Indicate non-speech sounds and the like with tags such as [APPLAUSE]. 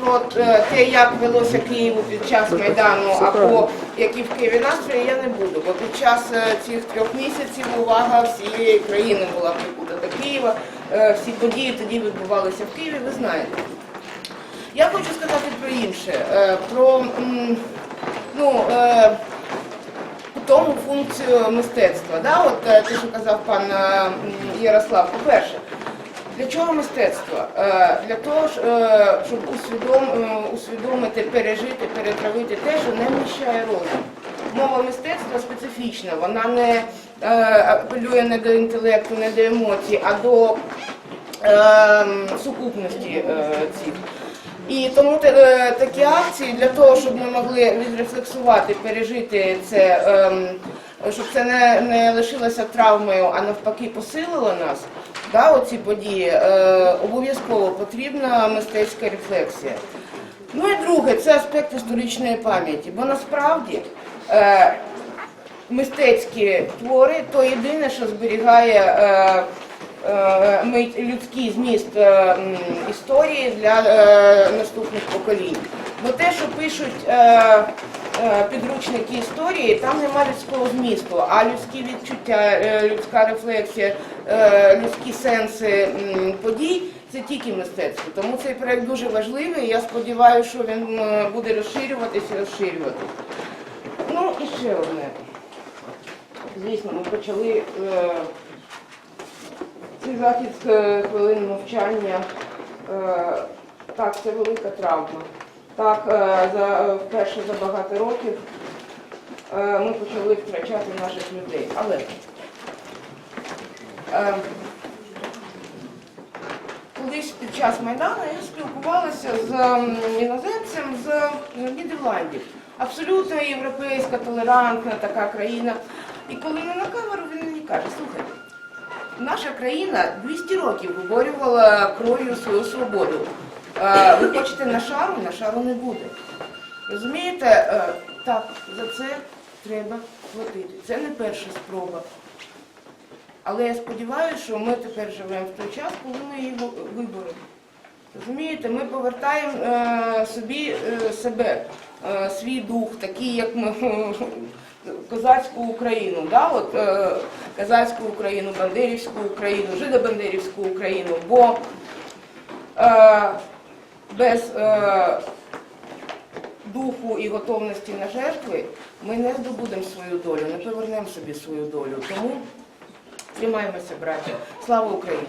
Про те, як велося Києву під час Майдану, або які в Києві настрої, я не буду, бо під час е, цих трьох місяців увага всієї країни була прикута до Києва. Е, Всі події тоді відбувалися в Києві, ви знаєте. Я хочу сказати про інше, е, про ну, тому функцію мистецтва. Да? От те, що казав пан Ярослав, по-перше, для чого мистецтво? Е, Для того, е, щоб е, усвідомити, пережити, перетравити те, що не вміщає розум. Мова мистецтва специфічна, вона не апелює не до інтелекту, не до емоцій, а до е, сукупності цих. І тому такі акції для того, щоб ми могли відрефлексувати, пережити це, ем, щоб це не лишилося травмою, а навпаки посилило нас, да, оці події, е, обов'язково потрібна мистецька рефлексія. Ну і друге, це аспект історичної пам'яті, бо насправді е, мистецькі твори то єдине, що зберігає е, е, людський зміст е, історії для е, наступних поколінь. Бо те, що пишуть е, підручники історії, там нема людського змісту, а людські відчуття, е, людська рефлексія, е, людські сенси подій це тільки мистецтво. Тому цей проект дуже важливий. Я сподіваюся, що він е, буде розширюватися і розширюватися. Ну і ще одне. Звісно, ми почали е, цей захід з е, хвилин мовчання. Е, так, це велика травма. Так, е, за, е, вперше за багато років е, ми почали втрачати наших людей. Але колись під час Майдану я спілкувалася з іноземцем з Нідерландів. Абсолютно європейська, толерантна така країна. І коли не на камеру, він мені каже, слухайте, наша країна 200 років виборювала кров'ю свою свободу. Е, Ви хочете на шару, на шару не буде. Розумієте, Е, так, за це треба платити. Це не перша спроба. Але я сподіваюся, що ми тепер живемо в той час, коли ми її ви- виборемо. Розумієте, ми повертаємо е, собі себе, свій дух, такий, як ми [LAUGHS] козацьку Україну, да? От, козацьку Україну, Бандерівську Україну, жидобандерівську Україну, бо без е, духу і готовності на жертви ми не здобудемо свою долю, не повернемо собі свою долю. Тому тримаємося, браття. Слава Україні!